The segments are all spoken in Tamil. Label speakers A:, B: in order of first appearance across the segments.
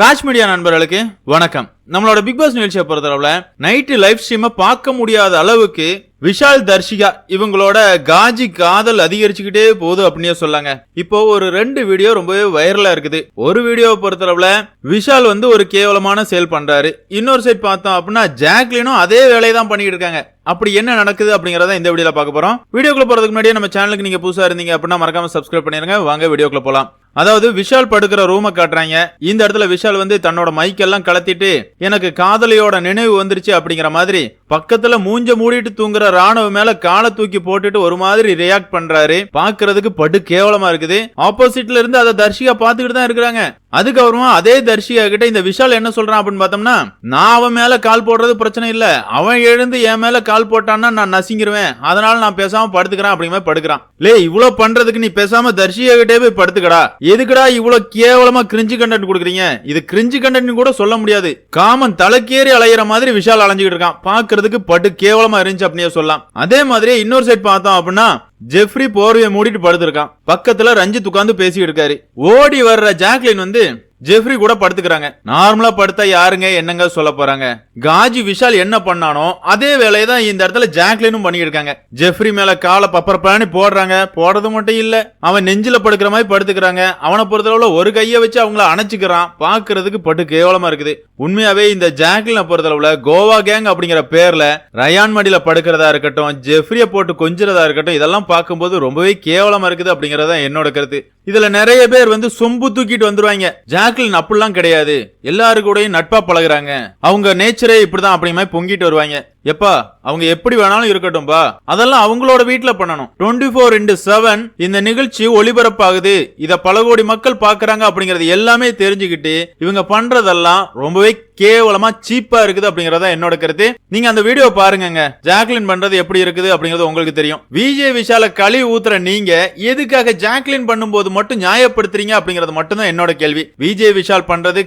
A: ராஜ் மீடியா நண்பர்களுக்கு வணக்கம். நம்மளோட பிக் பாஸ் நிகழ்ச்சியை பொறுத்தளவுல நைட்டு லைவ் ஸ்ட்ரீமை பார்க்க முடியாத அளவுக்கு விஷால் தர்ஷிகா இவங்களோட காஜி காதல் அதிகரிச்சுக்கிட்டே போகுது அப்படின்னே சொல்லாங்க. இப்போ ஒரு ரெண்டு வீடியோ ரொம்பவே வைரலா இருக்குது. ஒரு வீடியோவை பொறுத்தளவுல விஷால் வந்து ஒரு கேவலமான செயல் பண்றாரு. இன்னொரு சைட் பார்த்தோம் அப்படின்னா ஜாக்லினும் அதே வேலையை தான் பண்ணிட்டு இருக்காங்க. அப்படி என்ன நடக்குது அப்படிங்கறத இந்த வீடியோல பார்க்க போறோம். வீடியோக்குள்ள போறதுக்கு முன்னாடியே நம்ம சேனலுக்கு நீங்க புதுசா இருந்தீங்க அப்படின்னா மறக்காம சப்ஸ்கிரைப் பண்ணிருங்க. வாங்க வீடியோக்குள்ள போலாம். அதாவது விஷால் படுக்கிற ரூமை காட்டுறாங்க. இந்த இடத்துல விஷால் வந்து தன்னோட மைக்கெல்லாம் கலத்திட்டு எனக்கு காதலியோட நினைவு வந்துருச்சு அப்படிங்கிற மாதிரி பக்கத்துல மூஞ்ச மூடிட்டு தூங்குற ராணுவ மேல காலை தூக்கி போட்டுட்டு ஒரு மாதிரி ரியாக்ட் பண்றாரு. பாக்குறதுக்கு படு கேவலமா இருக்குது. ஆப்போசிட்ல இருந்து அதை தர்ஷிகா பாத்துக்கிட்டு தான் இருக்கிறாங்க. அதுக்கப்புறமா அதே தர்ஷிகா கிட்ட இந்த விஷால் என்ன சொல்றான் அப்படின்னு பார்த்தோம்னா நான் அவன் மேல கால் போடுறது பிரச்சனை இல்ல. அவன் எழுந்து என் மேல கால் போட்டான்னா நான் நசிங்கிருவேன். அதனால நான் பேசாம படுத்துக்கிறேன் அப்படிங்கிற படுக்கிறான். லே இவ்வளவு பண்றதுக்கு நீ பேசாம தர்ஷிகா கிட்டே போய் படுத்துக்கடா. எதுக்குடா இவ்வளவு கேவலமா கிரிஞ்சு கண்டென்ட் கொடுக்குறீங்க? இது கிரிஞ்சு கண்டென்ட் கூட சொல்ல முடியாது. காமன் தலைக்கேறி அலையிற மாதிரி விஷால் அலைஞ்சுக்கிட்டு இருக்கான். பாக்குறதுக்கு பட்டு கேவலமா இருந்துச்சு அப்படியே சொல்லலாம். அதே மாதிரி இன்னொரு சைட் பார்த்தோம் அப்படின்னா ஜெஃப்ரி போர்வையை மூடிட்டு படுத்திருக்கான். பக்கத்துல ரஞ்சித் உட்காந்து பேசிட்டு இருக்காரு. ஓடி வர்ற ஜாக்லின் வந்து ஜெஃப்ரி கூட படுத்துக்கிறாங்க. நார்மலா படுத்தா யாருங்க என்னங்க சொல்ல போறாங்க? காஜி விஷால் என்ன பண்ணானோ அதே வேலையை தான் இந்த இடத்துல ஜாக்லினும் பண்ணியிருக்காங்க. இருக்காங்க ஜெஃப்ரி மேல காலை பப்பர் போடுறாங்க. போடுறது மட்டும் இல்ல அவன் நெஞ்சில படுக்கிற மாதிரி படுத்துக்கிறாங்க. அவனை பொறுத்தளவுல ஒரு கையை வச்சு அவங்கள அணைச்சிக்கிறான். பாக்குறதுக்கு பட்டு கேவலமா இருக்குது. உண்மையாவே இந்த ஜாக்லினை பொறுத்தளவுல கோவா கேங் அப்படிங்கிற பேர்ல ரயான் மடியில படுக்கிறதா இருக்கட்டும் ஜெஃப்ரிய போட்டு கொஞ்சிறதா இருக்கட்டும் இதெல்லாம் பார்க்கும்போது ரொம்பவே கேவலமா இருக்குது அப்படிங்கறத என்னோட கருத்து. இதுல நிறைய பேர் வந்து சொம்பு தூக்கிட்டு வந்துருவாங்க. ஜாக்லின் அப்படிலாம் கிடையாது. எல்லாருக்கூடையும் நட்பா பழகுறாங்க. அவங்க நேச்சரே இப்படிதான் அப்படிங்கிற பொங்கிட்டு வருவாங்க. எப்பா அவங்க எப்படி வேணாலும் இருக்கட்டும்பா அதெல்லாம் அவங்களோட வீட்டுல பண்ணணும். டுவெண்ட்டி ஃபோர் இன்டு செவன் இந்த நிகழ்ச்சி ஒளிபரப்பாகுது. இத பல கோடி மக்கள் பாக்குறாங்க அப்படிங்கறது எல்லாமே தெரிஞ்சுக்கிட்டு இவங்க பண்றதெல்லாம் ரொம்பவே கேவலமா சீப்பா இருக்குது அப்படிங்கறத என்னோட கருத்து. நீங்க அந்த வீடியோ பாருங்க ஜாக்லின் பண்றது எப்படி இருக்குது அப்படிங்கறது உங்களுக்கு தெரியும். விஜய் விஷால களி ஊத்துற நீங்க எதுக்காக ஜாக்லின் பண்ணும்போது மட்டும் நியாயப்படுத்துறீங்க அப்படிங்கறது மட்டும் தான் என்னோட கேள்வி. விஜய் விஷால் பண்றது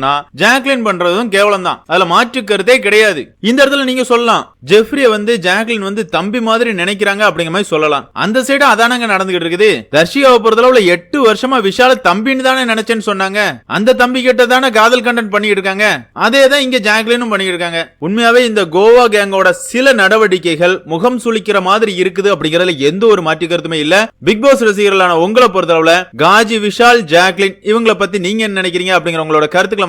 A: கேவலம்னா ஜாக்லின் பண்றதும் கேவலம் தான் அதுல மாற்று கருத்தே கிடையாது. இந்த இடத்துல நீங்க சொல்லலாம். ஜெஃப்ரிய வந்து ஜாக்லின் வந்து தம்பி மாதிரி நினைக்கிறாங்க அப்படிங்கிற மாதிரி சொல்லலாம். அந்த சைடு அதானங்க நடந்துகிட்டு இருக்குது. தர்ஷிகாவை பொறுத்தளவுல எட்டு வருஷமா விஷால தம்பின்னு தானே நினைச்சேன்னு சொன்னாங்க. அந்த தம்பி கிட்ட தானே காதல் கண்டென்ட் பண்ணிட்டு இருக்காங்க. அதே தான் இங்க ஜாக்லினும் பண்ணிட்டு இருக்காங்க. உண்மையாவே இந்த கோவா கேங்கோட சில நடவடிக்கைகள் முகம் சுளிக்கிற மாதிரி இருக்குது அப்படிங்கறதுல எந்த ஒரு மாற்று கருத்துமே இல்ல. பிக் பாஸ் ரசிகர்களான உங்களை பொறுத்தளவுல காஜி விஷால் ஜாக்லின் இவங்கள பத்தி நீங்க என்ன நினைக்கிறீங்க அப்படிங்கிற உங்களோட கருத்துக்களை